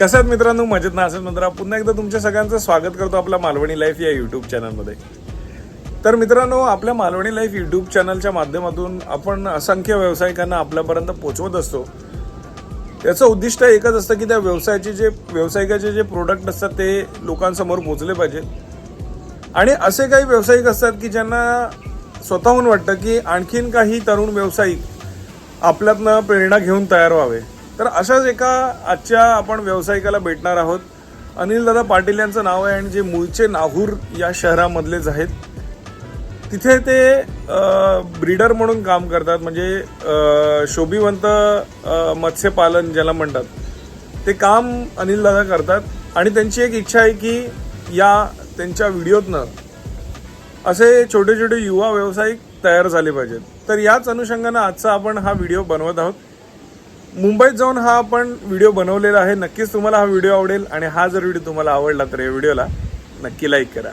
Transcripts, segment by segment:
कसं मित्रांनो? मजेत ना? असेल मित्रा. पुन्हा एकदा तुमच्या सगळ्यांचं स्वागत करतो आपल्या मालवणी लाईफ या युट्यूब चॅनलमध्ये तर मित्रांनो आपल्या मालवणी लाईफ युट्यूब चॅनलच्या माध्यमातून आपण असंख्य व्यावसायिकांना आपल्यापर्यंत पोचवत असतो. त्याचं उद्दिष्ट एकच असतं की त्या व्यवसायाचे जे व्यावसायिकाचे जे प्रोडक्ट असतात ते लोकांसमोर पोहोचले पाहिजेत. आणि असे काही व्यावसायिक असतात की ज्यांना स्वतःहून वाटतं की आणखीन काही तरुण व्यावसायिक आपल्यातनं प्रेरणा घेऊन तयार व्हावे. तर अशाच एका आजच्या आपण व्यावसायिकाला भेटणार आहोत. अनिल दादा पाटील यांचं नाव आहे आणि जे मूळचे नाहूर या शहरामधलेच आहेत. तिथे ते ब्रीडर म्हणून काम करतात. म्हणजे शोभिवंत मत्स्यपालन ज्याला म्हणतात. ते काम अनिल दादा करतात. आणि त्यांची एक इच्छा आहे की या त्यांच्या व्हिडिओतनं असे छोटे छोटे युवा व्यावसायिक तयार झाले पाहिजेत. तर याच अनुषंगानं आजचा आपण हा व्हिडिओ बनवत आहोत. मुंबईत जाऊन हा आपण व्हिडिओ बनवलेला आहे. नक्कीच तुम्हाला हा व्हिडिओ आवडेल आणि हा जर व्हिडिओ तुम्हाला आवडला तर या व्हिडिओला नक्की लाईक करा.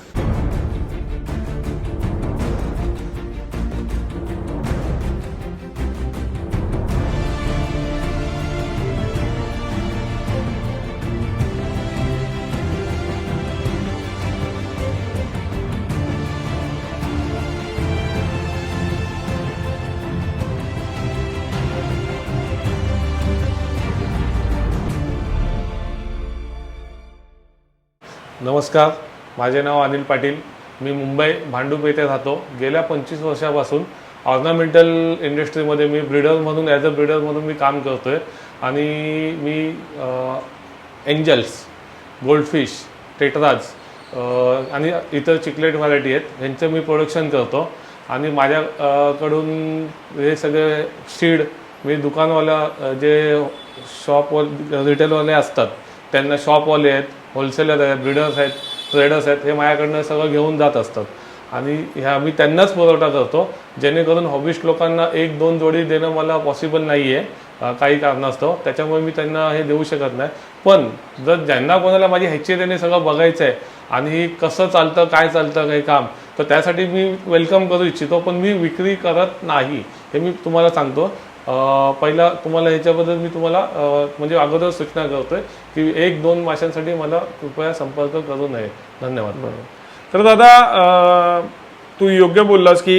नमस्कार. माझे नाव अनिल पाटील. मी मुंबई भांडूप येथे राहतो. गेल्या पंचवीस वर्षापासून ऑर्नामेंटल इंडस्ट्रीमध्ये मी ब्रिडर म्हणून ॲज अ ब्रिडर म्हणून मी काम करतो आहे आणि मी एंजल्स गोल्डफिश टेटराज आणि इतर चिकलेट व्हरायटी आहेत. ह्यांचं मी प्रोडक्शन करतो. आणि माझ्याकडून हे सगळे सीड मी दुकानवाल्या जे शॉप रिटेलवाले असतात त्यांना शॉपवाले आहेत. होलसेलर आहेत ब्रिडर्स आहेत ट्रेडर्स आहेत हे माझ्याकडनं सगळं घेऊन जात असतात. आणि ह्या मी त्यांनाच पुरवठा करतो जेणेकरून हॉबिस्ट लोकांना एक दोन जोडी देणं मला पॉसिबल नाही आहे काही कारणास्तव. त्याच्यामुळे मी त्यांना हे देऊ शकत नाही. पण जर ज्यांना कोणाला माझी ह्याची त्याने सगळं बघायचं आहे आणि कसं चालतं काय चालतं काही काम तर त्यासाठी मी वेलकम करू इच्छितो पण मी विक्री करत नाही हे मी तुम्हाला सांगतो. पहिला तुम्हाला ह्याच्याबद्दल मी तुम्हाला म्हणजे अगोदर सूचना करतोय की एक दोन माशांसाठी मला कृपया संपर्क करू नये. धन्यवाद. तर दादा तू योग्य बोललास की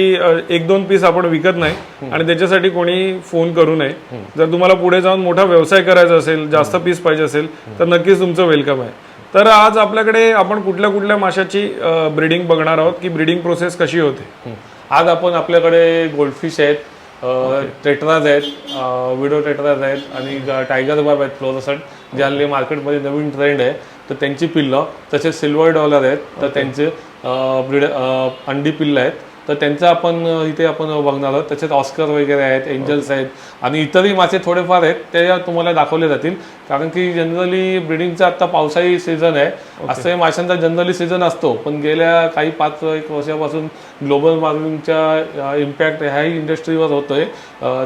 एक दोन पीस आपण विकत नाही आणि त्याच्यासाठी कोणी फोन करू नये. जर तुम्हाला पुढे जाऊन मोठा व्यवसाय करायचा असेल जास्त पीस पाहिजे असेल तर नक्कीच तुमचं वेलकम आहे. तर आज आपल्याकडे आपण कुठल्या कुठल्या माशाची ब्रीडिंग बघणार आहोत की ब्रीडिंग प्रोसेस कशी होते. आज आपण आपल्याकडे गोल्डफिश आहेत टेटराज आहेत विडो टेटराज आहेत आणि टायगर बाब आहेत फ्लोरोसट जे हल्ली मार्केटमध्ये नवीन ट्रेंड आहे. तर त्यांची पिल्लं तसेच सिल्वर डॉलर आहेत तर त्यांचे ब्रिड अंडी पिल्लं आहेत. तर त्यांचं आपण इथे आपण बघणार आहोत. तसेच ऑस्कर वगैरे आहेत एंजल्स आहेत आणि इतरही मासे थोडेफार आहेत ते तुम्हाला दाखवले जातील. कारण की जनरली ब्रिडिंगचा आता पावसाळी सीझन आहे. असं माशांचा जनरली सीझन असतो. पण गेल्या काही पाच एक वर्षापासून ग्लोबल वॉर्मिंगच्या इम्पॅक्ट ह्याही इंडस्ट्रीवर होतोय.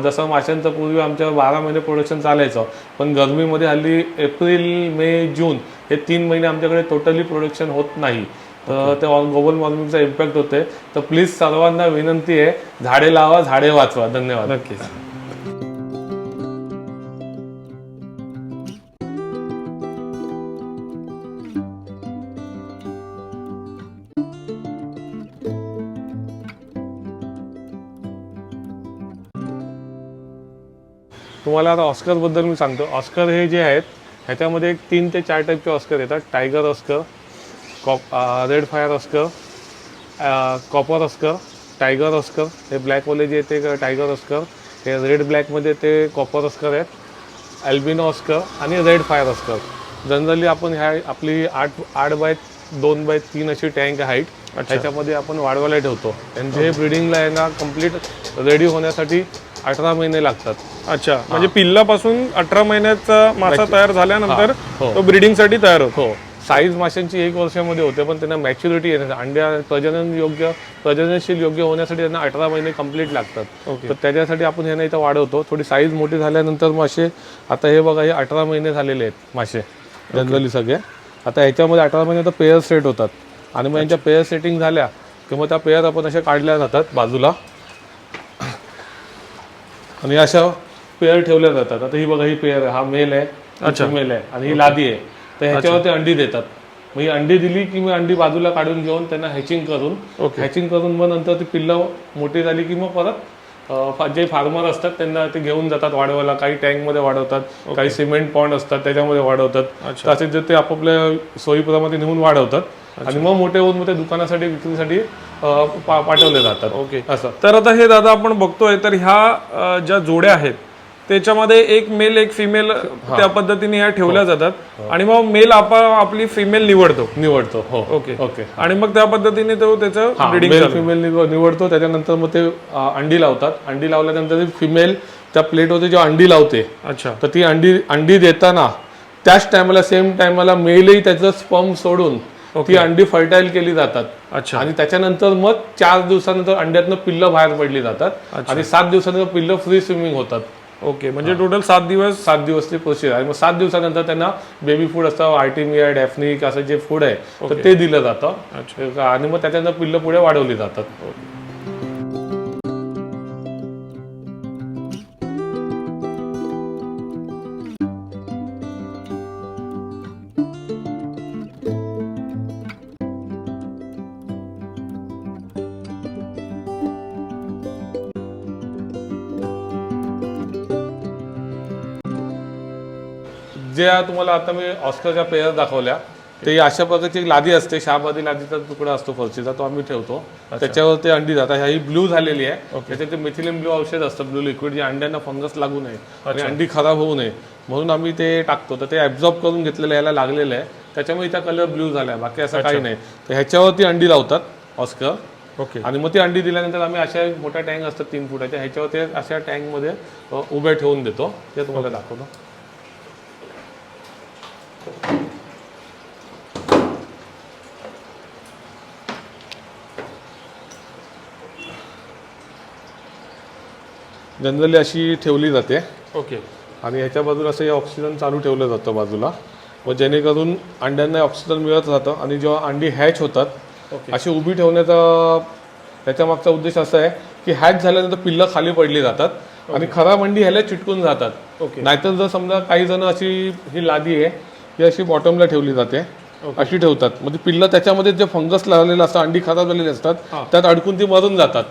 जसं माशांचं पूर्वी आमच्या बारा महिने प्रोडक्शन चालायचं. पण गरमीमध्ये हल्ली एप्रिल मे जून हे तीन महिने आमच्याकडे टोटली प्रोडक्शन होत नाही. तर ते ग्लोबल वॉर्मिंगचा इम्पॅक्ट होते. तर प्लीज सर्वांना विनंती आहे झाडे लावा झाडे वाचवा. धन्यवाद. नक्कीच. तुम्हाला आता ऑस्करबद्दल मी सांगतो. ऑस्कर हे जे आहेत ह्याच्यामध्ये एक तीन ते चार टाईपचे ऑस्कर येतात. Tiger oscar cop red fire oscar copper oscar tiger oscar हे ब्लॅकवाले जे ते टायगर ऑस्कर हे रेड ब्लॅकमध्ये ते कॉपर ऑस्कर आहेत अल्बिनो ऑस्कर आणि रेड फायर ऑस्कर जनरली आपण ह्या आपली आठ आठ बाय दोन बाय तीन अशी टँक हाईट त्याच्यामध्ये आपण वाढवायला ठेवतो. त्यांचे ब्रिडिंगला आहे ना कंप्लीट रेडी होण्यासाठी अठरा महिने लागतात. अच्छा. म्हणजे पिल्लापासून अठरा महिन्याचा मासा तयार झाल्यानंतर हो. तो ब्रीडिंगसाठी तयार होतो. हो. साईज माशांची एक वर्षामध्ये होते पण त्यांना मॅच्युरिटी येण्यासाठी अंड्या प्रजनन योग्य प्रजननशील योग्य होण्यासाठी त्यांना अठरा महिने कंप्लीट लागतात. ओके. तर त्याच्यासाठी आपण ह्यांना इथं वाढवतो. थोडी साईज मोठी झाल्यानंतर मासे आता हे बघा हे अठरा महिने झालेले आहेत मासे जनरली सगळे. आता ह्याच्यामध्ये अठरा महिने तर पेअर सेट होतात. आणि मग यांच्या पेअर सेटिंग झाल्या की मग त्या पेअर आपण अशा काढल्या जातात बाजूला. आणि अशा पेअर ठेवल्या जातात. आता ही बघा ही पेअर हा मेल आहे अच्छा. फिमेल आहे आणि ही लादी आहे. तर ह्याच्यावर ते अंडी देतात. मग ही अंडी दिली की मी अंडी बाजूला काढून घेऊन त्यांना हॅचिंग करून. हॅचिंग करून मग नंतर ती पिल्लं मोठी झाली की मग परत जे फार्मर असतात त्यांना ते घेऊन जातात वाढवायला. काही टँकमध्ये वाढवतात काही सिमेंट पॉन्ड असतात त्याच्यामध्ये वाढवतात. जे ते आपापल्या सोयीप्रमाणे नेऊन वाढवतात. आणि मग मोठे होऊन मग ते दुकानासाठी विक्रीसाठी पाठवले जातात. ओके. असं. तर आता हे दादा आपण बघतोय तर ह्या ज्या जोड्या आहेत त्याच्यामध्ये एक मेल एक फिमेल त्या पद्धतीने ह्या ठेवल्या जातात. आणि मग मेल आपा आपली फिमेल निवडतो. निवडतो. हो. ओके ओके आणि मग त्या पद्धतीने तो त्याचं ब्रिडिंग मेल फिमेल निवडतो. त्याच्यानंतर मग ते अंडी लावतात. अंडी लावल्यानंतर ती फिमेल त्या प्लेटवरती जेव्हा अंडी लावते अच्छा. तर ती अंडी अंडी देताना त्याच टायमाला सेम टायमाला मेलही त्याचं स्पर्म सोडून ती अंडी फर्टाईल केली जातात. अच्छा. आणि त्याच्यानंतर मग चार दिवसानंतर अंड्यातनं पिल्लं बाहेर पडली जातात. आणि सात दिवसानंतर पिल्लं फ्री स्विमिंग होतात. ओके म्हणजे टोटल सात दिवस सात दिवसची प्रोसेस आहे मग सात दिवसानंतर त्यांना बेबी फूड असतं आर्टिमिया डॅफनिक असं जे फूड आहे तर ते दिलं जातं. आणि मग त्याच्यानंतर पिल्लं पुढे वाढवली जातात. ज्या तुम्हाला आता मी ऑस्करच्या पेयर दाखवल्या ते अशा प्रकारची एक लादी असते. शहाबादी लादीचा तुकडा असतो फरशीचा तो आम्ही ठेवतो. त्याच्यावर ते अंडी जातात. ही ब्लू झालेली आहे. त्याच्यात ते मिथिलिन ब्लू औषध असतं ब्लू लिक्विड जे अंड्यांना फंगस लागू नये. आणि अंडी खराब होऊ नये. म्हणून आम्ही ते टाकतो. तर ते ॲब्झॉर्ब करून घेतलेलं याला लागलेलं आहे. त्याच्यामुळे त्या कलर ब्लू झाला आहे बाकी असं काही नाही. तर ह्याच्यावरती अंडी लावतात ऑस्कर. ओके. आणि मग ती अंडी दिल्यानंतर आम्ही अशा मोठ्या टँक असतात तीन फुटाच्या. ह्याच्यावर ते अशा टँकमध्ये अ, उभे ठेवून देतो. ते तुम्हाला दाखवतो. जनरली अशी ठेवली जाते. ओके आणि ह्याच्या बाजूला असं हे ऑक्सिजन चालू ठेवलं जातं बाजूला. व जेणेकरून अंड्यांना ऑक्सिजन मिळत राहतं आणि जेव्हा अंडी हॅच होतात अशी उभी ठेवण्याचा त्याच्या मागचा उद्देश असा आहे की हॅच झाल्यानंतर पिल्लं खाली पडली जातात आणि खराब अंडी ह्याला चिटकून जातात. ओके. नाहीतर जर समजा काही जण अशी ही लादी आहे ही अशी बॉटमला ठेवली जाते. अशी ठेवतात. म्हणजे पिल्लं त्याच्यामध्ये जे फंगस लागलेलं असतं अंडी खराब झालेली असतात त्यात अडकून ती मरून जातात.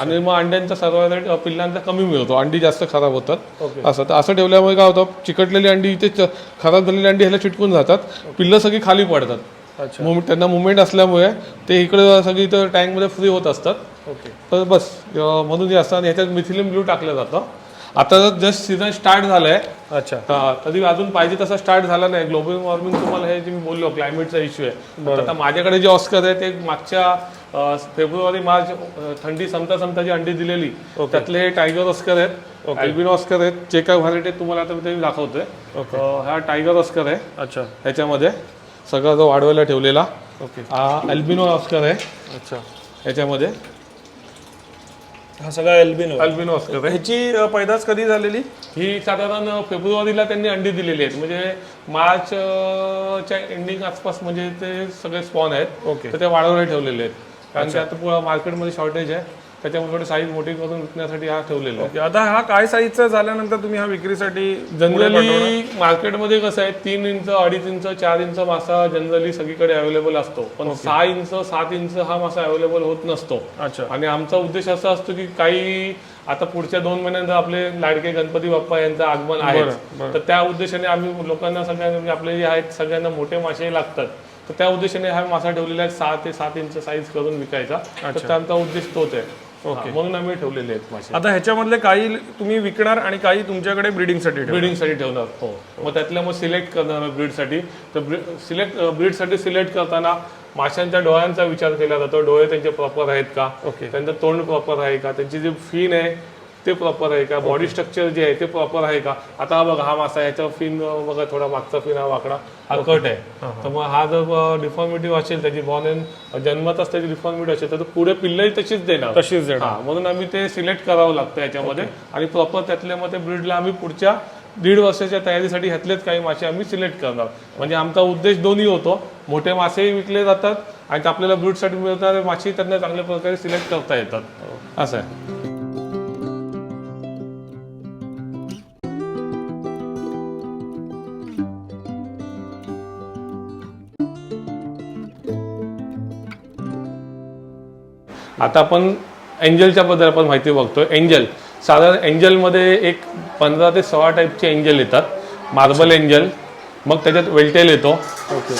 आणि मग अंड्यांचा सर्वायवल पिल्लांचा कमी मिळतो. अंडी जास्त खराब होतात. असं. तर असं ठेवल्यामुळे काय होतं? चिकटलेली अंडी इथे खराब झालेली अंडी ह्याला चिटकून जातात. पिल्लं सगळी खाली पडतात. त्यांना मुवमेंट असल्यामुळे ते इकडे सगळी इथं टँकमध्ये फ्री होत असतात. तर बस म्हणून हे असतं आणि ह्याच्यात मिथिलिन ब्लू टाकलं जातं. आता जस्ट सीझन स्टार्ट झालंय अच्छा. हा, कधी अजून पाहिजे तसा स्टार्ट झाला नाही. ग्लोबल वॉर्मिंग तुम्हाला हे जे मी बोललो क्लायमेटचा इश्यू आहे. तर आता माझ्याकडे जे ऑस्कर आहे ते मागच्या अं, फेब्रुवारी मार्च अं, थंडी संपता संपता जी अंडी दिलेली त्यातले टायगर ऑस्कर आहेत अल्बिनो ऑस्कर आहेत जे काय व्हरायटी तुम्हाला आता मी ते दाखवतोय. अं, हा टायगर ऑस्कर आहे. अच्छा. ह्याच्यामध्ये सगळा जो वाढवायला ठेवलेला ओके. हा अल्बिनो ऑस्कर आहे. अच्छा. ह्याच्यामध्ये हा सगळा एल्बिनो अल्बिनो ऑस्कर आहे ह्याची पैदास कधी झालेली? ही साधारण फेब्रुवारीला त्यांनी अंडी दिलेली आहेत. म्हणजे मार्च अं, च्या एंडिंग आसपास म्हणजे ते सगळे स्पॉन आहेत. ओके. तर ते वाढवले ठेवलेले आहेत. कारण की आता पुढं मार्केटमध्ये शॉर्टेज आहे. त्याच्यामुळे साईज मोठी करून विकण्यासाठी हा ठेवलेला आहे. आता हा काय साईजचा झाल्यानंतर तुम्ही हा विक्रीसाठी जनरली मार्केटमध्ये कसं आहे तीन इंच अडीच इंच चार इंच मासा जनरली सगळीकडे अवेलेबल असतो. पण सहा इंच सात इंच हा मासा अवेलेबल होत नसतो. अच्छा. आणि आमचा उद्देश असा असतो की काही आता पुढच्या दोन महिन्यानंतर आपले लाडके गणपती बाप्पा यांचं आगमन आहे. तर त्या उद्देशाने आम्ही लोकांना सगळ्यांना म्हणजे आपले जे आहेत सगळ्यांना मोठे मासे लागतात. तर त्या उद्देशाने हा मासा ठेवलेला आहे सहा ते सात इंच साईज करून विकायचा. तर त्यांचा उद्देश तोच आहे. हा, म्हणून आम्ही ठेवलेले आहेत मासे. आता ह्याच्यामधले काही तुम्ही विकणार आणि काही तुमच्याकडे ब्रीडिंगसाठी ब्रीडिंगसाठी ठेवणार. हो. मग त्यातल्या मग सिलेक्ट करणार ब्रीडसाठी. तर सिलेक्ट ब्रीडसाठी सिलेक्ट करताना माशांच्या डोळ्यांचा विचार केला जातो. डोळे त्यांचे प्रॉपर आहेत का? ओके. त्यांचं तोंड प्रॉपर आहे का? त्यांची जी फिन आहे ते प्रॉपर आहे का? बॉडी स्ट्रक्चर जे आहे ते प्रॉपर आहे का? आता हा बघा हा मासा याचा फिन बघा थोडा मागचा फिन हा वाकडा. हा कट आहे. तर मग हा जर डिफॉर्मिटी असेल त्याची बॉर्न जन्मताच त्याची डिफॉर्मिटी असेल तर तो पुढे पिल्लही तशीच देणार. तशीच देणार. म्हणून आम्ही ते सिलेक्ट करावं लागतं याच्यामध्ये. आणि प्रॉपर त्यातल्या ते ब्रीडला आम्ही पुढच्या दीड वर्षाच्या तयारीसाठी ह्यातलेच काही मासे आम्ही सिलेक्ट करणार. म्हणजे आमचा उद्देश दोन्ही होतो. मोठे मासेही विकले जातात आणि आपल्याला ब्रीडसाठी मिळणारे मासे त्यांना चांगल्या प्रकारे सिलेक्ट करता येतात. असं आहे. आता आपण एंजलच्या बद्दल आपण माहिती बघतोय. एंजल साधारण एंजलमध्ये एक पंधरा ते सोळा टाईपचे एंजल येतात. मार्बल एंजल मग त्याच्यात वेल्टेल येतो.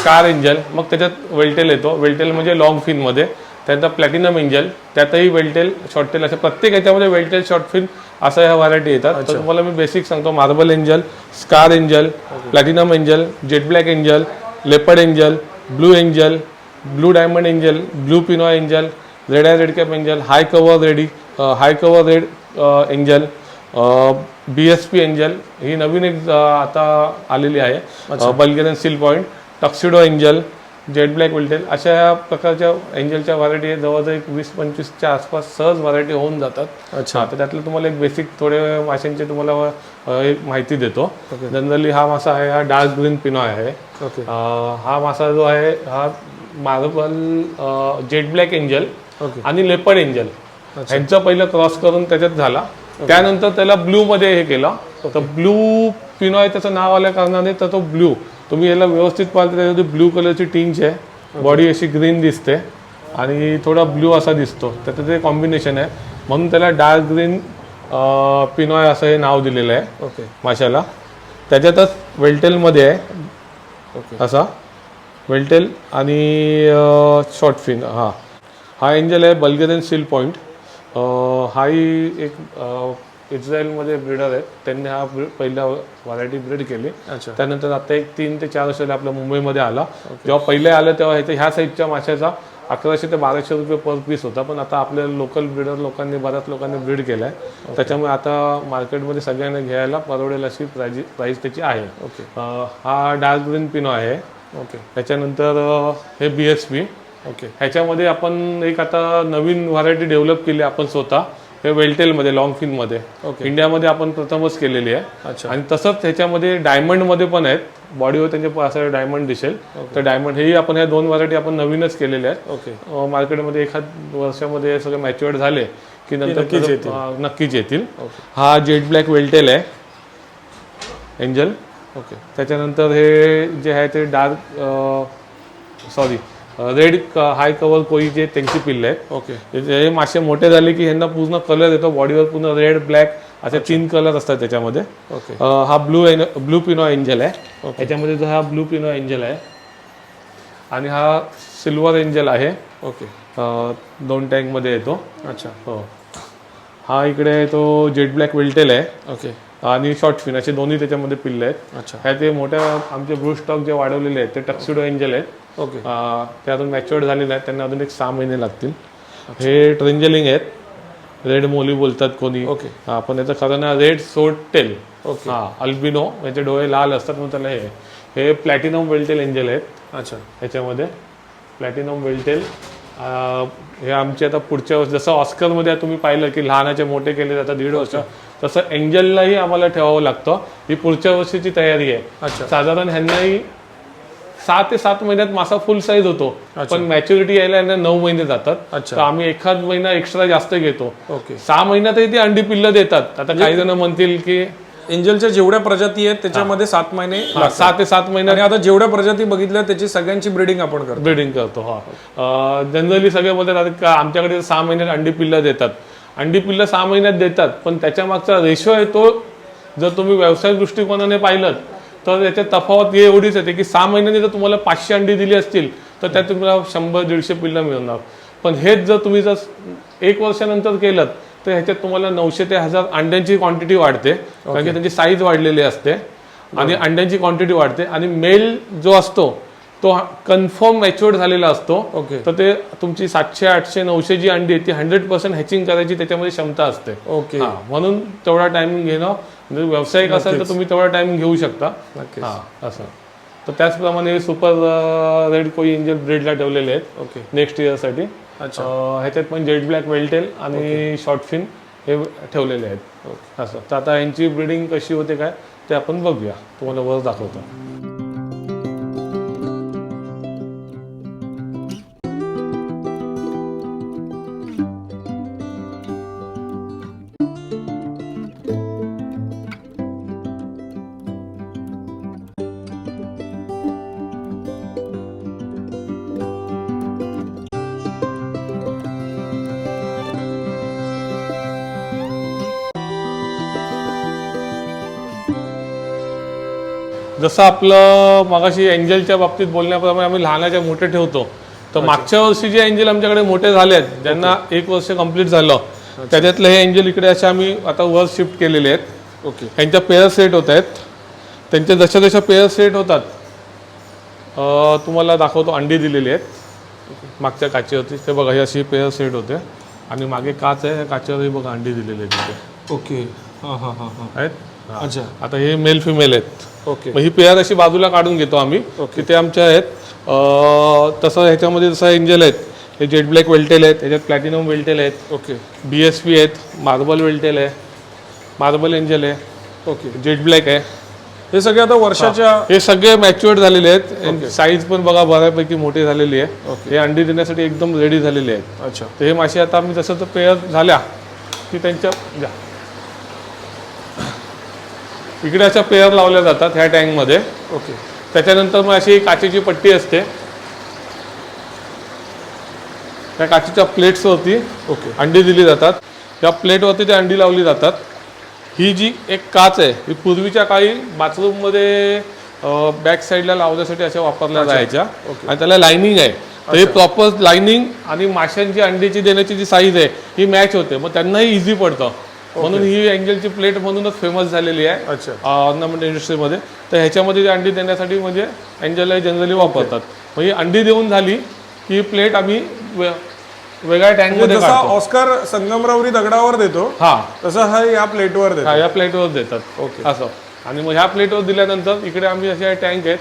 कार एंजल मग त्याच्यात वेल्टेल येतो. वेल्टेल म्हणजे लॉंग फिनमध्ये त्यानंतर प्लॅटिनम एंजल त्यातही वेल्टेल शॉर्टेल असे प्रत्येक याच्यामध्ये वेल्टेल शॉर्ट फिन असं ह्या व्हरायटी येतात. तर तुम्हाला मी बेसिक सांगतो. Marble angel scar angel platinum angel jet black angel leopard angel blue angel blue diamond angel blue pinoy angel red eye red cap angel high cover ready high cover red angel B S P angel ही नवीन एक आता आलेली आहे Bulgarian seal point tuxedo angel jet black veiltail अशा या प्रकारच्या एंजलच्या variety जवळजवळ एक वीस पंचवीसच्या आसपास सहज व्हरायटी होऊन जातात. अच्छा. तर त्यातलं तुम्हाला एक बेसिक थोडे माशांचे तुम्हाला एक माहिती देतो. जनरली हा मासा आहे हा डार्क ग्रीन पिनो आहे. हा मासा जो आहे हा मार्बल जेट ब्लॅक एंजल आणि लेपर्ड एंजल. ह्यांचं पहिलं क्रॉस करून त्याच्यात झाला. त्यानंतर त्याला ब्लू मध्ये हे केलं. तर ब्लू पिनो आहे त्याचं नाव आल्या कारणाने तर तो ब्लू. तुम्ही याला व्यवस्थित पाहिलं तर त्याच्यामध्ये ब्लू कलरची टिंच आहे. बॉडी अशी ग्रीन दिसते. आणि थोडा ब्लू असा दिसतो. त्याचं ते कॉम्बिनेशन आहे. म्हणून त्याला डार्क ग्रीन पिनॉय असं हे नाव दिलेलं आहे. ओके. माशाला. त्याच्यातच वेल्टेलमध्ये आहे. ओके. असा. वेल्टेल आणि शॉर्ट फिन. हा. हा एंजल आहे बल्गेरियन सील पॉईंट हाही एक इस्रायलमध्ये ब्रिडर आहेत. त्यांनी हा पहिला व्हरायटी ब्रीड केली. त्यानंतर आता एक तीन ते चार वर्षाला आपल्या मुंबईमध्ये आला. जेव्हा पहिले आलं तेव्हा ह्याच्या ह्या साईजच्या माशाचा अकराशे ते बाराशे रुपये पर पीस होता. पण आता आपल्या लोकल ब्रिडर लोकांनी बऱ्याच लोकांनी ब्रीड केलाय. त्याच्यामुळे आता मार्केटमध्ये सगळ्यांना घ्यायला परवडेल अशी प्राइज प्राइस त्याची आहे. ओके. हा डार्क ग्रीन पिनो आहे. ओके. त्याच्यानंतर हे बी एस पी ओके ह्याच्यामध्ये आपण एक आता नवीन व्हरायटी डेव्हलप केली आपण स्वतः हे वेल्टेलमध्ये लॉंग फिनमध्ये ओके. इंडियामध्ये आपण प्रथमच केलेली आहे. अच्छा. आणि तसंच ह्याच्यामध्ये डायमंडमध्ये पण आहेत. बॉडीवर त्यांचे असं डायमंड दिसेल. तर डायमंड हेही आपण ह्या दोन व्हरायटी आपण नवीनच केलेल्या आहेत. ओके मार्केटमध्ये एखाद वर्षामध्ये हे सगळे मॅच्युअर्ड झाले की नंतर नक्कीच येतील. हा जेट ब्लॅक वेल्टेल आहे. एंजल ओके त्याच्यानंतर हे जे आहे ते dark sorry red high cover koi जे त्यांची पिल्ले आहेत. ओके. हे मासे मोठे झाले की ह्यांना पूर्ण कलर येतो बॉडीवर पूर्ण रेड ब्लॅक असे तीन कलर असतात त्याच्यामध्ये. ओके. हा ब्लू ब्लू पिनो एंजल आहे. याच्यामध्ये जो हा ब्लू पिनो एंजल आहे आणि हा सिल्वर एंजल आहे. ओके. दोन टँकमध्ये येतो. अच्छा. हो. हा इकडे तो जेट ब्लॅक विल्टेल आहे. ओके. आणि शॉर्ट फिन असे दोन्ही त्याच्यामध्ये पिल्ले आहेत. अच्छा. ह्या ते मोठ्या आमचे ब्रू स्टॉक जे वाढवलेले आहेत ते टक्सिडो एंजल आहेत. ओके ते अजून मॅच्युअर्ड झालेले आहेत त्यांना अजून एक सहा महिने लागतील. हे ट्रेंजलिंग आहेत. रेड मोली बोलतात कोणी. ओके हा, पण याचं खरं ना रेड सोट टेल ओके हा अल्बिनो याचे डोळे लाल असतात म्हणून त्याला हे हे प्लॅटिनम वेल्टेल एंजल आहेत. अच्छा. ह्याच्यामध्ये. प्लॅटिनम वेल्टेल हे आमचे आता पुढच्या वर्षी जसं ऑस्करमध्ये तुम्ही पाहिलं की लहानाचे मोठे केले जातात दीड वर्ष तसं एंजललाही आम्हाला ठेवावं लागतं. ही पुढच्या वर्षीची तयारी आहे. अच्छा. साधारण ह्यांनाही सहा ते सात महिन्यात मासा फुल साईज होतो. पण मॅच्युरिटी यायला यांना नऊ महिने जातात. अच्छा. तर आम्ही एखाद महिना एक्स्ट्रा जास्त घेतो. ओके. सहा महिन्यातही ती अंडी पिल्ल देतात. आता काही जण म्हणतील की एंजलच्या जेवढ्या प्रजाती आहेत त्याच्यामध्ये सात महिने हा, सहा ते सात महिन्यात आणि आता जेवढ्या प्रजाती बघितल्या त्याची सगळ्यांची ब्रीडिंग आपण करतो. ब्रीडिंग करतो हा. जनरली सगळे बोलतात का आमच्याकडे सहा महिन्यात अंडी पिल्ल देतात. अंडी पिल्ल सहा महिन्यात देतात पण त्याच्या मागचा रेशो आहे तो जर तुम्ही व्यवसाय दृष्टिकोनाने पाहिलं तर याच्यात तफावत ही एवढीच येते की सहा महिन्यांनी जर तुम्हाला पाचशे अंडी दिली असतील तर त्यात तुम्हाला शंभर दीडशे पिल्लं मिळणार. पण हेच जर तुम्ही जर एक वर्षानंतर केलं तर ह्याच्यात तुम्हाला नऊशे ते हजार अंड्यांची क्वांटिटी वाढते कारण की त्यांची साईज वाढलेली असते आणि अंड्यांची क्वांटिटी वाढते आणि मेल जो असतो तो कन्फर्म मॅच्युअर्ड झालेला असतो. ओके. तर ते तुमची सातशे आठशे नऊशे जी अंडी आहे ती हंड्रेड पर्सेंट हॅचिंग करायची त्याच्यामध्ये क्षमता असते. ओके. हा, म्हणून तेवढा टायमिंग घेणं म्हणजे व्यावसायिक असेल तर तुम्ही तेवढा टायमिंग घेऊ शकता. असं. तर त्याचप्रमाणे सुपर रेड कोई इंजन ब्रेडला ठेवलेले आहेत. ओके. नेक्स्ट इयरसाठी अच्छा. ह्याच्यात पण जेट ब्लॅक वेल्टेल आणि शॉर्ट फिन हे ठेवलेले आहेत. असं. तर आता यांची ब्रीडिंग कशी होते काय ते आपण बघूया. तुम्हाला वर दाखवतो. जसं आपलं मगाशी एंजलच्या बाबतीत बोलण्याप्रमाणे आम्ही लहानाच्या मोठे ठेवतो. तर मागच्या वर्षी जे एंजल आमच्याकडे मोठे झाले आहेत ज्यांना एक वर्ष कंप्लीट झालं त्याच्यातले हे एंजल इकडे असे आम्ही आता वर शिफ्ट केलेले आहेत. ओके. यांच्या पेअर सेट होत आहेत. त्यांच्या जशा जशा पेअर सेट होतात अं, तुम्हाला दाखवतो अंडी दिलेली आहेत. मागच्या काचेवरती ते बघा ही अशी पेअर सेट होते. आणि मागे काच आहे या काचेवरही बघा अंडी दिलेली आहेत तिथे. ओके. हां हां हां हां. आहेत? हा. अच्छा. आता हे मेल फिमेल आहेत. ओके. मग ही पेअर अशी बाजूला काढून घेतो आम्ही तिथे आमच्या आहेत. तसं ह्याच्यामध्ये जसं एंजल आहेत हे जेट ब्लॅक वेल्टेल आहेत ह्याच्यात प्लॅटिनम वेल्टेल आहेत. ओके. बी एस पी आहेत मार्बल वेल्टेल आहे मार्बल एंजल आहे ओके. जेट ब्लॅक आहे. हे सगळे आता वर्षाच्या हे. सगळे मॅच्युअर्ड झालेले आहेत. साईज पण बघा बऱ्यापैकी मोठी झालेली आहे. हे अंडी देण्यासाठी एकदम रेडी झालेले आहेत. अच्छा. तर हे मासे आता आम्ही जसं तर पेअर झाल्या की त्यांच्या. इकडे अशा पेअर लावल्या जातात ह्या टँकमध्ये ओके त्याच्यानंतर मग अशी काचेची पट्टी असते. त्या काचेच्या प्लेट्सवरती ओके अंडी दिली जातात. त्या प्लेटवरती ते अंडी लावली जातात. ही जी एक काच आहे ही पूर्वीच्या काळी बाथरूममध्ये बॅक साईडला लावण्यासाठी अशा वापरल्या जायच्या. आणि त्याला लाइनिंग आहे. तर हे प्रॉपर लाइनिंग आणि माशांची अंडीची देण्याची जी साईज आहे ही मॅच होते. मग त्यांनाही इझी पडतं. म्हणून ही अँगलची प्लेट म्हणूनच फेमस झालेली आहे अच्छा. ऑर्नामेंट इंडस्ट्रीमध्ये तर ह्याच्यामध्ये ती अंडी देण्यासाठी म्हणजे अँजलला जनरली वापरतात. मग ही अंडी देऊन झाली की ही प्लेट आम्ही वेगळ्या टँकमध्ये जसा काढतो. ऑस्कर संगमरवरी दगडावर देतो हा. तसं हा या प्लेटवर देतो. हा या प्लेटवर देतात. ओके. असं. आणि मग ह्या प्लेटवर दिल्यानंतर इकडे आम्ही अशा टँक आहेत.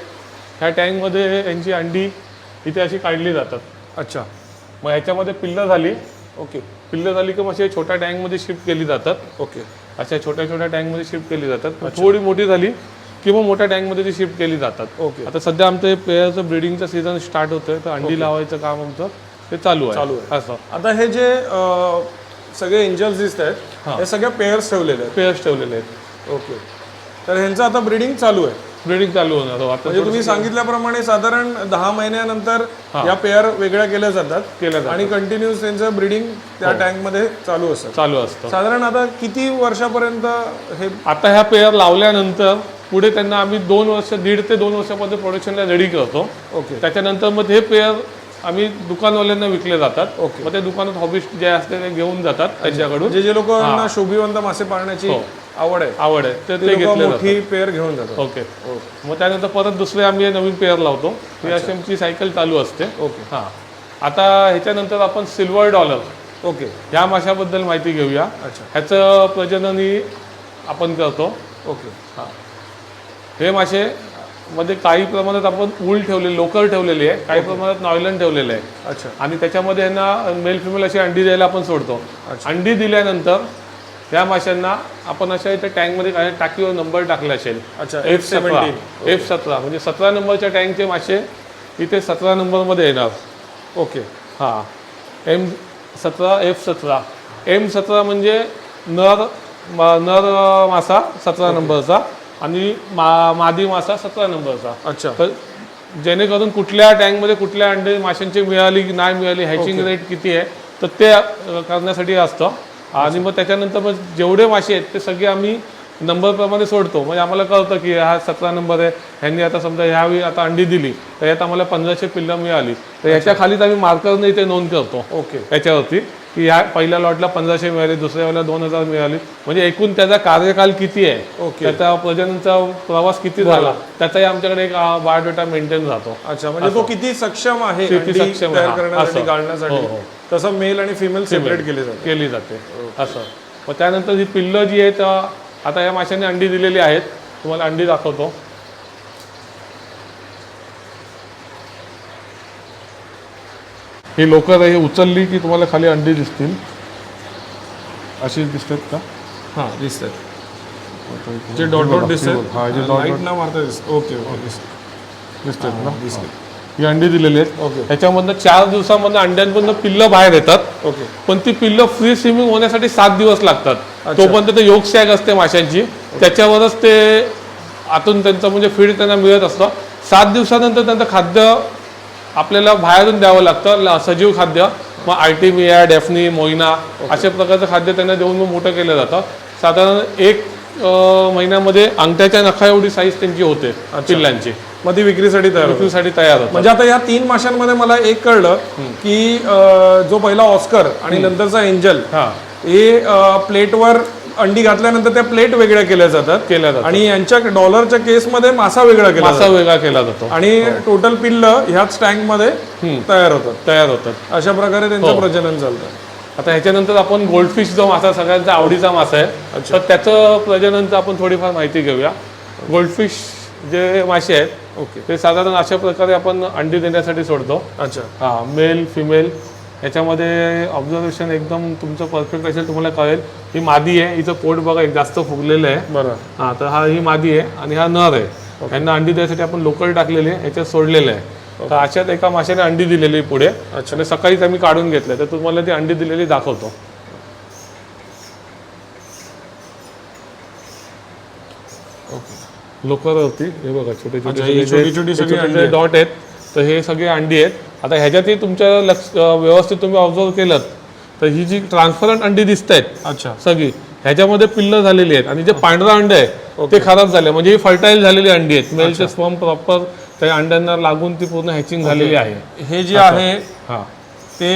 ह्या टँकमध्ये यांची अंडी इथे अशी काढली जातात. अच्छा. मग ह्याच्यामध्ये पिल्लं झाली. ओके पिल्लं झाली की मग अशी छोट्या टँकमध्ये शिफ्ट केली जातात. ओके. अशा छोट्या छोट्या टँकमध्ये शिफ्ट केली जातात. थोडी मोठी झाली की मग मोठ्या टँकमध्ये ती शिफ्ट केली जातात. ओके. आता सध्या आमचं पेयरचं ब्रिडिंगचं सीझन स्टार्ट होतोय तर अंडी लावायचं काम आमचं ते चालू आहे. चालू असं. आता हे जे सगळे एंजल्स दिसत आहेत हे. सगळे पेअर्स ठेवलेले पेयर्स ठेवलेले आहेत आहेत. ओके. तर ह्यांचं आता ब्रीडिंग चालू आहे. ब्रिडिंग चालू होणार. हो. आता म्हणजे तुम्ही सांगितल्याप्रमाणे साधारण दहा महिन्यानंतर या पेअर वेगळ्या केल्या जातात केलं जातं आणि कंटिन्युअस त्यांचं ब्रीडिंग त्या टँकमध्ये चालू असतं. चालू असतं. साधारण आता किती वर्षापर्यंत हे आता ह्या पेयर लावल्यानंतर पुढे त्यांना आम्ही दोन वर्ष दीड ते दोन वर्षापर्यंत प्रोडक्शनला रेडी करतो. ओके. त्याच्यानंतर मग हे पेयर आम्ही दुकानवाल्यांना विकले जातात. ओके. मग ते दुकानात हॉबिस्ट जे असते ते घेऊन जातात त्यांच्याकडून. जे जे लोकांना शोभिवंत मासे पाळण्याची आवड आहे. आवड आहे. ते ते लोक घेतले मोठी पेअर घेऊन जातात. ओके. मग त्यानंतर परत दुसरे आम्ही हे नवीन पेअर लावतो. ही अशी आमची सायकल चालू असते. ओके. हां. आता ह्याच्यानंतर आपण सिल्वर डॉलर ओके. ह्या माशाबद्दल माहिती घेऊया. अच्छा. ह्याचं प्रजननही आपण करतो. ओके. हे. मासे मध्ये काही प्रमाणात आपण ऊल ठेवले लोकर ठेवलेली आहे. काही प्रमाणात नॉयलन ठेवलेलं आहे. अच्छा. आणि त्याच्यामध्ये यांना मेल फिमेल अशी अंडी द्यायला आपण सोडतो. अंडी दिल्यानंतर या माशांना आपण अशा इथे टँकमध्ये काही टाकीवर नंबर टाकला असेल. अच्छा एफ सतरा. एफ सतरा. म्हणजे सतरा नंबरच्या टँकचे मासे इथे सतरा नंबरमध्ये येणार. ओके हां. एम सतरा एफ सतरा. एम सतरा म्हणजे नर नर मासा सतरा नंबरचा आणि मा मादी मासा सतरा नंबरचा. अच्छा. तर जेणेकरून कुठल्या टँकमध्ये कुठल्या अंडे माशांची मिळाली की नाही मिळाली हॅचिंग रेट किती आहे तर ते करण्यासाठी असतं. आणि मग त्याच्यानंतर मग जेवढे मासे आहेत ते सगळे आम्ही नंबरप्रमाणे सोडतो. म्हणजे आम्हाला कळतं की हा सतरा नंबर आहे. ह्यांनी आता समजा ह्यावेळी आता अंडी दिली तर यात आम्हाला पंधराशे पिल्लं मिळाली. तर याच्या खालीच आम्ही मार्करने इथे नोंद करतो. ओके. याच्यावरती. की ह्या पहिल्या लॉटला पंधराशे मिळाली दुसऱ्या वेळेला दोन हजार मिळाली. म्हणजे एकूण त्याचा कार्यकाल किती आहे? ओके. त्याचा प्रजननचा प्रवास किती झाला? त्याचाही आमच्याकडे एक बायोडेटा मेंटेन राहतो. अच्छा म्हणजे तो किती सक्षम आहे सक्षम. गाळण्यासाठी? हो, हो. तसं मेल आणि फिमेल सेपरेट केले जातात केली जाते. असं. मग त्यानंतर ही पिल्लं जी आहेत आता या माशांनी अंडी दिलेली आहेत. तुम्हाला अंडी दाखवतो. ही लोकर ही उचलली की तुम्हाला खाली अंडी दिसतील. अशी दिसतात का? हां दिसतात. जे डॉट डॉट दिसतात. हा जे डॉट न मारता दिसत. ओके ओके दिसत दिसतात ना? दिसते ही अंडी दिलेली आहेत. ओके. ह्याच्यामधनं चार दिवसामधनं अंड्यांमधनं पिल्लं बाहेर येतात. ओके. पण ती पिल्लं फ्री स्विमिंग होण्यासाठी सात दिवस लागतात. तोपर्यंत ते योग सॅग असते माशांची. त्याच्यावरच ते आतून त्यांचं म्हणजे फीड त्यांना मिळत असतं. सात दिवसानंतर त्यांचं खाद्य आपल्याला बाहेरून द्यावं लागतं सजीव खाद्य मग आर्टिमिया डेफनी मोईना अशा प्रकारचं खाद्य त्यांना देऊन मग मोठं केलं जातं. साधारण एक महिन्यामध्ये अंगठ्याच्या नखा एवढी साईज त्यांची होते पिल्लांची. मग ती विक्रीसाठी तयार होते. विक्रीसाठी तयार म्हणजे आता या तीन माशांमध्ये मला एक कळलं की जो पहिला ऑस्कर आणि नंतरचा एंजल हा. हे प्लेटवर अंडी घातल्यानंतर त्या प्लेट वेगळ्या केल्या जातात. केल्या जातात. आणि यांच्या डॉलरच्या केसमध्ये मासा वेगळा केला मासा वेगळा केला जातो. आणि टोटल पिल्ल ह्याच टँकमध्ये तयार होतात. तयार होतात. अशा प्रकारे त्यांचं प्रजनन चालतं. आता ह्याच्यानंतर आपण गोल्डफिश जो मासा सगळ्यांचा आवडीचा मासा आहे तर त्याचं प्रजननचं आपण थोडीफार माहिती घेऊया. गोल्डफिश जे मासे आहेत ओके. ते साधारण अशा प्रकारे आपण अंडी देण्यासाठी सोडतो. अच्छा. हा मेल फिमेल याच्यामध्ये ऑब्झर्वेशन एकदम तुमचं परफेक्ट असेल तुम्हाला कळेल. ही मादी आहे हिचं पोट बघा एक जास्त फुगलेलं आहे. बरं. हा तर हा ही मादी आहे आणि हा नर आहे. यांना अंडी द्यायसाठी आपण लोकल टाकलेली आहे याच्यात सोडलेलं आहे. तर अशात एका माशाने अंडी दिलेली पुढे. आणि सकाळीच आम्ही काढून घेतलं तर तुम्हाला ती अंडी दिलेली दाखवतो. लोकरवरती हे बघा छोटे छोटे अच्छा, अंडी छोटे डॉट आहेत. तर हे सगळे अंडी आहेत. आता ह्याच्यातही तुमच्या लक्ष व्यवस्थित तुम्ही ऑब्झर्व केलं तर ही जी ट्रान्सपरंट अंडी दिसत आहेत अच्छा. सगळी ह्याच्यामध्ये पिल्ल झालेली आहेत आणि जे पांढरा अंड आहे ते खराब झाले. म्हणजे ही फर्टाईल झालेली अंडी आहेत. मेलचे स्पर्म प्रॉपर त्या अंड्यांना लागून ती पूर्ण हॅचिंग झालेली आहे. हे जे आहे हा. ते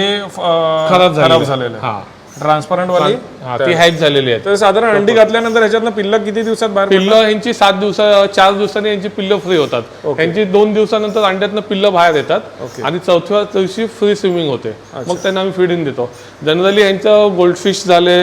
खराब झालेलं हा. ट्रान्सपरंट वाली? हा ती हॅच झालेली आहेत तर साधारण अंडी घातल्यानंतर ह्याच्यातनं पिल्ल किती दिवसात बाहेर पिल्ल यांची सात दिवसा चार दिवसांनी यांची पिल्ल फ्री होतात. यांची दोन दिवसानंतर अंड्यातनं पिल्ल बाहेर येतात आणि चौथ्या दिवशी फ्री स्विमिंग होते. मग त्यांना आम्ही फिडिंग देतो. जनरली यांचं गोल्डफिश झाले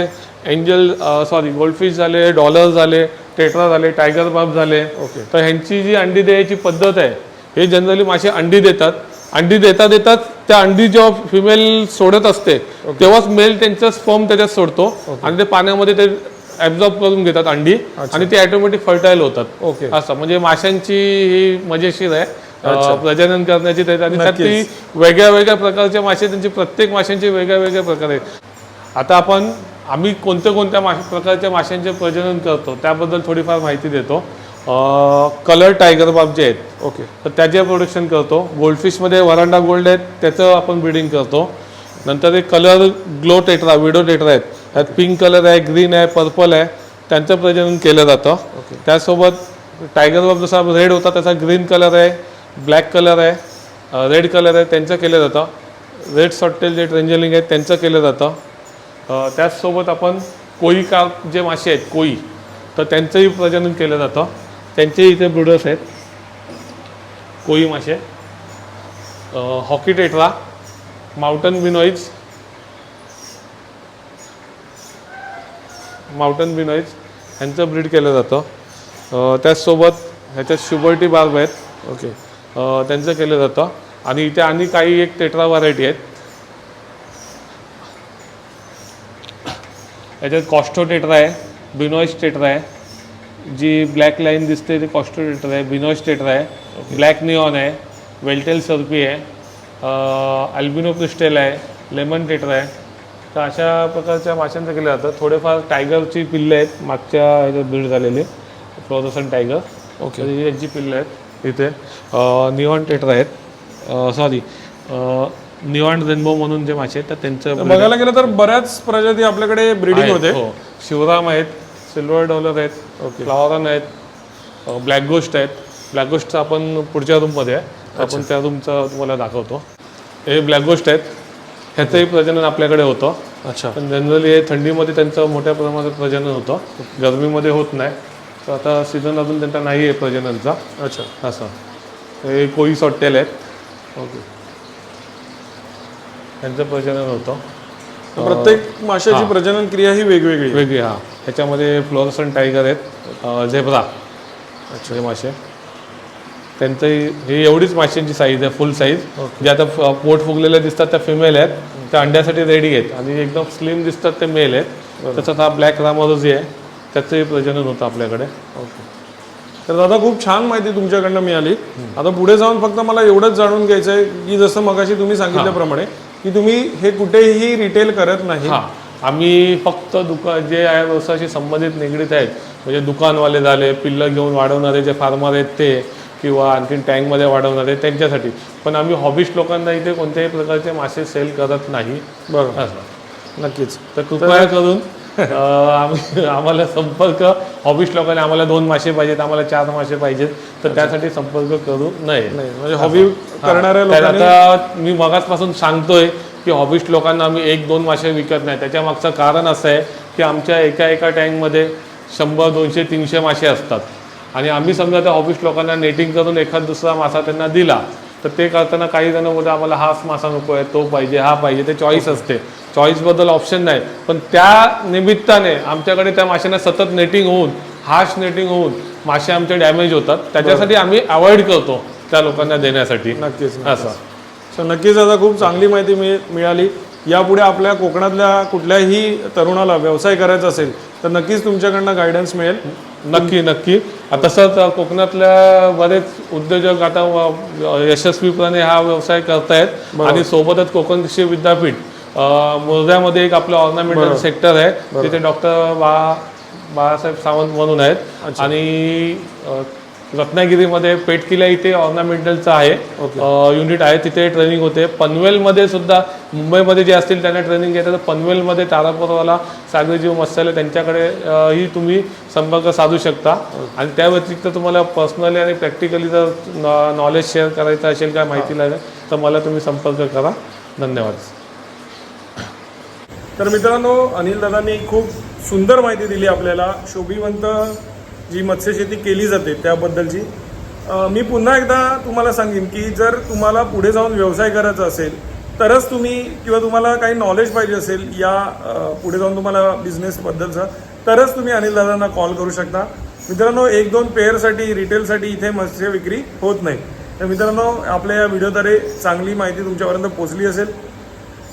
एंजल सॉरी गोल्डफिश झाले डॉलर झाले टेट्रा झाले टायगर बाब झाले. तर ह्यांची जी अंडी द्यायची पद्धत आहे हे जनरली मासे अंडी देतात. अंडी देता देतात त्या अंडी जेव्हा फिमेल सोडत असते तेव्हाच मेल त्यांचा स्पर्म त्याच्यात सोडतो. आणि ते पाण्यामध्ये ते ऍब्झॉर्ब करून घेतात अंडी आणि ते ऑटोमॅटिक फर्टाईल होतात. ओके असं म्हणजे माशांची ही मजेशीर आहे. प्रजनन करण्याची आणि त्यात ती वेगळ्या वेगळ्या प्रकारचे मासे त्यांची प्रत्येक माशांचे वेगळ्या वेगळ्या प्रकार आहेत. आता आपण आम्ही कोणत्या कोणत्या माश प्रकारच्या माशांचे प्रजनन करतो त्याबद्दल थोडीफार माहिती देतो. कलर टायगर बाब जे आहेत ओके तर त्याचे प्रोडक्शन करतो. गोल्डफिशमध्ये वरांडा गोल्ड आहेत त्याचं आपण ब्रीडिंग करतो. नंतर एक colour glow tetra widow tetra आहेत. त्यात पिंक कलर आहे ग्रीन आहे पर्पल आहे त्यांचं प्रजनन केलं जातं. त्यासोबत टायगर बाब जसा रेड होता तसा ग्रीन कलर आहे ब्लॅक कलर आहे रेड कलर आहे त्यांचं केलं जातं. रेड सॉटेल जे ट्रेंजलिंग आहेत त्यांचं केलं जातं. त्याचसोबत आपण कोळी का जे मासे आहेत कोळी तर त्यांचंही प्रजनन केलं जातं. त्यांचे इथे ब्रुडर्स आहेत. कोई मासे हॉकी टेट्रा माउंटन बिनॉईज माउंटन बिनॉईज ह्यांचं ब्रीड केलं जातं. त्याचसोबत ह्याच्यात शुबर्टी बार्ब आहेत. ओके. त्यांचं केलं जातं. आणि इथे आणि काही एक टेट्रा व्हरायटी आहेत. याच्यात कॉस्टो टेट्रा आहे बिनॉईज टेट्रा आहे. जी ब्लॅक लाईन दिसते ती कॉस्टो टेट्रा आहे बिनॉइस टेट्रा आहे. ब्लॅक निऑन आहे वेल्टेल सर्पी आहे अल्बिनो क्रिस्टेल आहे लेमन टेट्रा आहे. तर अशा प्रकारच्या माशांचं केलं जातं. थोडेफार टायगरची पिल्ले आहेत मागच्या ह्याच्यात बीड झालेली. फ्लोरोसन टायगर ओके यांची पिल्ले आहेत. इथे. निऑन टेट्रा आहेत. सॉरी निऑन रेनबो म्हणून जे मासे आहेत तर त्यांचं बघायला गेलं तर बऱ्याच प्रजाती आपल्याकडे ब्रीडिंग होते. हो. शिवराम आहेत सिल्वर डॉलर आहेत फ्लावरन आहेत ब्लॅक गोस्ट आहेत. ब्लॅक गोस्टचं आपण पुढच्या रूममध्ये आहे. आपण त्या रूमचं तुम्हाला दाखवतो. हे ब्लॅक गोस्ट आहेत. ह्याचंही प्रजनन आपल्याकडे होतं. अच्छा. पण जनरली हे थंडीमध्ये त्यांचं मोठ्या प्रमाणात प्रजनन होतं. गरमीमध्ये होत नाही. तर आता सीझन अजून त्यांचा नाही आहे प्रजननचा. अच्छा. असं. हे कोळी सॉट्टेल आहेत. ओके त्यांचं प्रजनन होतं. प्रत्येक माशाची प्रजनन क्रिया ही वेगवेगळी. वेगळी हा. ह्याच्यामध्ये फ्लोरसन टायगर आहेत झेब्रा. अच्छा. मासे. त्यांचंही ही एवढीच माशांची साईज आहे फुल साईज जे आता पोट फुगलेल्या दिसतात त्या फिमेल आहेत. त्या अंड्यासाठी रेडी आहेत. आणि एकदम स्लिम दिसतात ते मेल आहेत. तसंच हा ब्लॅक रामारोजी आहे त्याचंही प्रजनन होतं आपल्याकडे. तर दादा खूप छान माहिती तुमच्याकडनं मिळाली. आता पुढे जाऊन फक्त मला एवढंच जाणून घ्यायचं आहे की जसं मगाशी तुम्ही सांगितल्याप्रमाणे की तुम्ही हे कुठेही रिटेल करत नाही. हां. आम्ही फक्त दुकान जे आहे व्यवसायाशी संबंधित निगडीत आहेत. म्हणजे दुकानवाले झाले पिल्लं घेऊन वाढवणारे जे फार्मर आहेत ते किंवा आणखीन टँकमध्ये वाढवणारे त्यांच्यासाठी. पण आम्ही हॉबिस्ट लोकांना इथे कोणत्याही प्रकारचे मासे सेल करत नाही. बरोबर. नक्कीच. तर कृपया करून आम्ही आम्हाला संपर्क ऑफिस लोकांनी आम्हाला दोन मासे पाहिजेत आम्हाला चार मासे पाहिजेत तर त्यासाठी संपर्क करू नये. नाही म्हणजे हॉबी करणाऱ्या आता मी मगाचपासून सांगतोय की हॉबिस्ट लोकांना आम्ही एक दोन मासे विकत नाही. त्याच्या मागचं कारण असं आहे की आमच्या एका एका टँकमध्ये शंभर दोनशे तीनशे मासे असतात. आणि आम्ही समजा त्या हॉबिस्ट लोकांना नेटिंग करून एखाद दुसरा मासा त्यांना दिला तर ते करताना काही जण बोलतात आम्हाला हाच मासा नको आहे तो पाहिजे हा पाहिजे. ते चॉईस असते. चॉईसबद्दल ऑप्शन नाही. पण त्या निमित्ताने आमच्याकडे त्या माशांना सतत नेटिंग होऊन हार्श नेटिंग होऊन मासे आमचे डॅमेज होतात. त्याच्यासाठी आम्ही अवॉइड करतो त्या लोकांना देण्यासाठी. नक्कीच असं. नक्कीच आता खूप चांगली माहिती मिळ मिळाली. यापुढे आपल्या कोकणातल्या कुठल्याही तरुणाला व्यवसाय करायचा असेल तर नक्कीच तुमच्याकडनं गायडन्स मिळेल. नक्की नक्की. तसंच ऑर्नामेंटल्या बरेच उद्योजक आता यशस्वीपणे हा व्यवसाय करतायत. आणि सोबतच कोकण कृषी विद्यापीठ अं, मोरध्यामध्ये एक आपलं ऑर्नामेंटल सेक्टर आहे. तिथे डॉक्टर बा बाळासाहेब सावंत म्हणून आहेत. आणि रत्नागिरीमध्ये पेटकिला इथे ऑर्नामेंटलचं आहे. युनिट आहे तिथे ट्रेनिंग होते. पनवेलमध्ये सुद्धा मुंबईमध्ये जे असतील त्यांना ट्रेनिंग घेतात. तर पनवेलमध्ये तारापूरवाला सागरीजीव मत्स्यालय त्यांच्याकडे ही तुम्ही संपर्क साधू शकता. आणि त्या व्यतिरिक्त तुम्हाला पर्सनली आणि प्रॅक्टिकली जर नॉलेज शेअर करायचं असेल काय माहिती लागेल तर मला तुम्ही संपर्क करा. धन्यवाद. तर मित्रांनो अनिल दादांनी खूप सुंदर माहिती दिली आपल्याला. शोभिवंत जी मत्स्यशेती केली जाते त्याबद्दलची मी पुन्हा एकदा तुम्हाला सांगेन की जर तुम्हाला पुढे जाऊन व्यवसाय करायचा असेल तरच तुम्ही किंवा तुम्हाला काही नॉलेज पाहिजे असेल या पुढे जाऊन तुम्हाला बिझनेसबद्दलचं तरच तुम्ही अनिल दादांना कॉल करू शकता. मित्रांनो एक दोन पेअरसाठी रिटेलसाठी इथे मत्स्य विक्री होत नाही. तर मित्रांनो आपल्या या व्हिडिओद्वारे चांगली माहिती तुमच्यापर्यंत पोचली असेल.